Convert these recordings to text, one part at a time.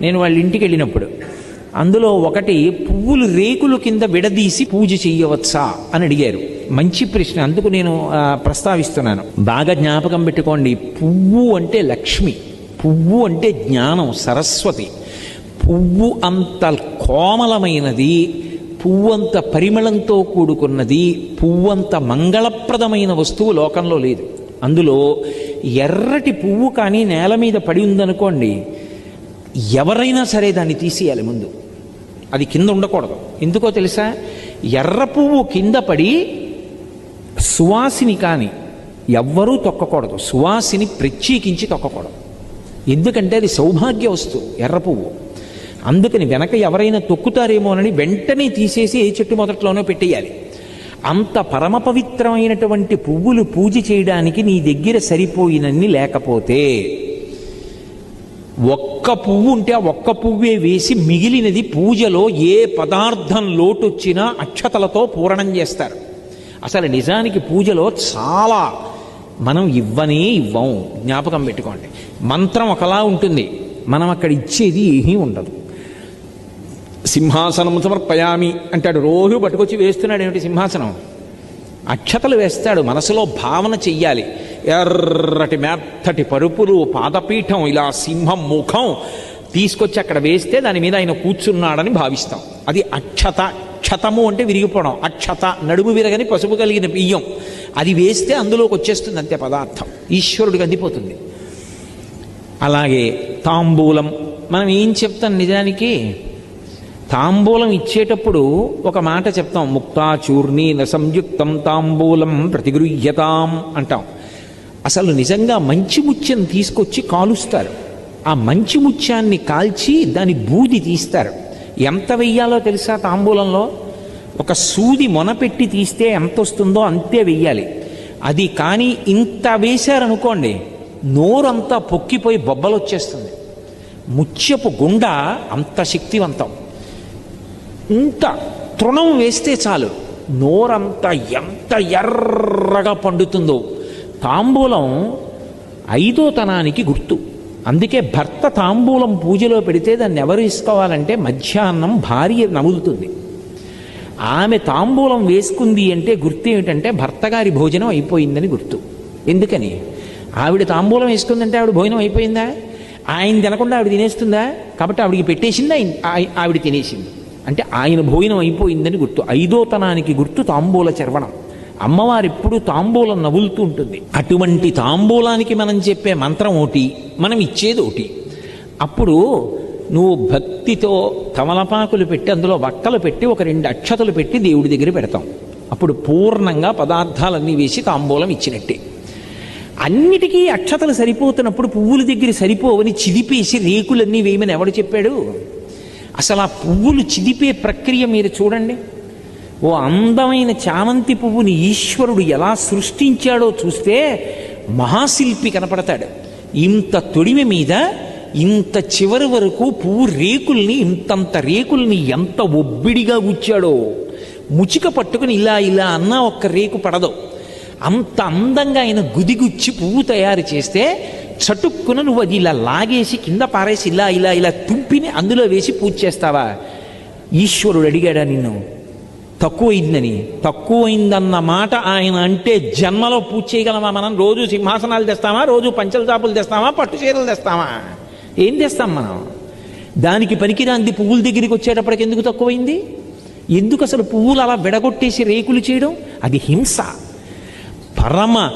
నేను వాళ్ళ ఇంటికి వెళ్ళినప్పుడు అందులో ఒకటి పువ్వులు రేకులు కింద విడదీసి పూజ చేయవచ్చా అని అడిగారు. మంచి ప్రశ్న అందుకు నేను ప్రస్తావిస్తున్నాను. బాగా జ్ఞాపకం పెట్టుకోండి పువ్వు అంటే లక్ష్మి పువ్వు అంటే జ్ఞానం సరస్వతి. పువ్వు అంత కోమలమైనది పువ్వు అంత పరిమళంతో కూడుకున్నది పువ్వు అంత మంగళప్రదమైన వస్తువు లోకంలో లేదు. అందులో ఎర్రటి పువ్వు కానీ నేల మీద పడి ఉందనుకోండి ఎవరైనా సరే దాన్ని తీసేయాలి ముందు. అది కింద ఉండకూడదు. ఎందుకో తెలుసా? ఎర్ర పువ్వు కింద పడి సువాసిని కానీ ఎవ్వరూ తొక్కకూడదు. సువాసిని ప్రత్యేకించి తొక్కకూడదు. ఎందుకంటే అది సౌభాగ్య వస్తువు ఎర్ర పువ్వు. అందుకని వెనక ఎవరైనా తొక్కుతారేమోనని వెంటనే తీసేసి ఏ చెట్టు మొదట్లోనో పెట్టేయాలి. అంత పరమ పవిత్రమైనటువంటి పువ్వులు పూజ చేయడానికి నీ దగ్గర సరిపోయినన్ని లేకపోతే ఒక్క పువ్వు ఉంటే ఆ ఒక్క పువ్వే వేసి మిగిలినది పూజలో ఏ పదార్థం లోటొచ్చినా అక్షతలతో పూరణం చేస్తారు. అసలు నిజానికి పూజలో చాలా మనం ఇవ్వనే ఇవ్వం. జ్ఞాపకం పెట్టుకోండి. మంత్రం ఒకలా ఉంటుంది. మనం అక్కడ ఇచ్చేది ఏమీ ఉండదు. సింహాసనం సమర్పయామి అంటాడు. రోజు పట్టుకొచ్చి వేస్తున్నాడు ఏమిటి సింహాసనం? అక్షతలు వేస్తాడు. మనసులో భావన చెయ్యాలి. ఎర్రటి మెత్తటి పరుపులు పాదపీఠం ఇలా సింహం ముఖం తీసుకొచ్చి అక్కడ వేస్తే దాని మీద ఆయన కూర్చున్నాడని భావిస్తాం. అది అక్షత క్షతము అంటే విరిగిపోవడం. అక్షత నడుము విరగని పసుపు కలిగిన బియ్యం. అది వేస్తే అందులోకి వచ్చేస్తుంది అంతే పదార్థం. ఈశ్వరుడికి అందిపోతుంది. అలాగే తాంబూలం. మనం ఏం చెప్తాం నిజానికి? తాంబూలం ఇచ్చేటప్పుడు ఒక మాట చెప్తాం. ముక్తా చూర్ణి సంయుక్తం తాంబూలం ప్రతిగృహ్యతాం అంటాం. అసలు నిజంగా మంచి ముత్యం తీసుకొచ్చి కాలుస్తారు. ఆ మంచి ముత్యాన్ని కాల్చి దాని బూది తీస్తారు. ఎంత వెయ్యాలో తెలుసా తాంబూలంలో? ఒక సూది మొనపెట్టి తీస్తే ఎంత వస్తుందో అంతే వెయ్యాలి. అది కానీ ఇంత వేశారనుకోండి నోరంతా పొక్కిపోయి బొబ్బలు వచ్చేస్తుంది ముత్యపు గుండ అంత శక్తివంతం. ఇంత తృణం వేస్తే చాలు. నోరంతా ఎంత ఎర్రగా పండుతుందో. తాంబూలం ఐదో తనానికి గుర్తు. అందుకే భర్త తాంబూలం పూజలో పెడితే దాన్ని ఎవరు ఇసుకోవాలంటే మధ్యాహ్నం భార్య నములుతుంది ఆమె తాంబూలం వేసుకుంది అంటే గుర్తు ఏమిటంటే భర్త గారి భోజనం అయిపోయిందని గుర్తు. ఎందుకని? ఆవిడ తాంబూలం వేసుకుందంటే ఆవిడ భోజనం అయిపోయిందా? ఆయన తినకుండా ఆవిడ తినేస్తుందా? కాబట్టి ఆవిడికి పెట్టేసిందా ఆయ- ఆవిడ తినేసింది. అంటే ఆయన భోజనం అయిపోయిందని గుర్తు. ఐదో తనానికి గుర్తు తాంబూల చర్వణం. అమ్మవారు ఎప్పుడు తాంబూలం నవ్వులుతూ ఉంటుంది. అటువంటి తాంబూలానికి మనం చెప్పే మంత్రం ఒకటి మనం ఇచ్చేది ఒకటి. అప్పుడు నువ్వు భక్తితో తమలపాకులు పెట్టి అందులో వక్కలు పెట్టి ఒక రెండు అక్షతలు పెట్టి దేవుడి దగ్గర పెడతాం. అప్పుడు పూర్ణంగా పదార్థాలన్నీ వేసి తాంబూలం ఇచ్చినట్టే. అన్నిటికీ అక్షతలు సరిపోతున్నప్పుడు పువ్వుల దగ్గర సరిపోవని చిదిపేసి రేకులన్నీ వేయమని ఎవడు చెప్పాడు? అసలు ఆ పువ్వులు చిదిపే ప్రక్రియ మీరు చూడండి. ఓ అందమైన చామంతి పువ్వుని ఈశ్వరుడు ఎలా సృష్టించాడో చూస్తే మహాశిల్పి కనపడతాడు. ఇంత తొడిమి మీద ఇంత చివరి వరకు పువ్వు రేకుల్ని ఇంతంత రేకుల్ని ఎంత ఒబ్బిడిగా గుచ్చాడో. ముచిక పట్టుకుని ఇలా ఇలా అన్నా ఒక్క రేకు పడదు. అంత అందంగా ఆయన గుదిగుచ్చి పువ్వు తయారు చేస్తే చటుక్కున నువ్వు అది ఇలా లాగేసి కింద పారేసి ఇలా ఇలా ఇలా తుంపిని అందులో వేసి పూజ చేస్తావా? ఈశ్వరుడు అడిగాడా నిన్ను? తక్కువైందని. తక్కువైందన్న మాట ఆయన అంటే జన్మలో పూజ చేయగలమా మనం? రోజు సింహాసనాలు తెస్తామా? రోజు పంచల చాపులు తెస్తామా? పట్టు చీరలు తెస్తామా? ఏం తెస్తాం మనం? దానికి పనికిరాంది పువ్వుల దగ్గరికి వచ్చేటప్పటికి ఎందుకు తక్కువైంది? ఎందుకు అసలు పువ్వులు అలా విడగొట్టేసి రేకులు చేయడం? అది హింస. పరమ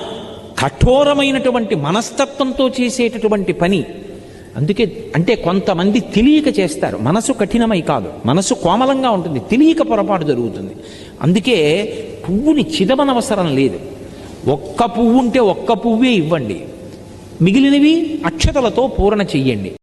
కఠోరమైనటువంటి మనస్తత్వంతో చేసేటటువంటి పని. అందుకే అంటే కొంతమంది తెలియక చేస్తారు. మనసు కఠినమై కాదు. మనసు కోమలంగా ఉంటుంది. తెలియక పొరపాటు జరుగుతుంది. అందుకే పువ్వుని చిదమనవసరం లేదు. ఒక్క పువ్వు ఉంటే ఒక్క పువ్వే ఇవ్వండి. మిగిలినవి అక్షతలతో పూరణ చెయ్యండి.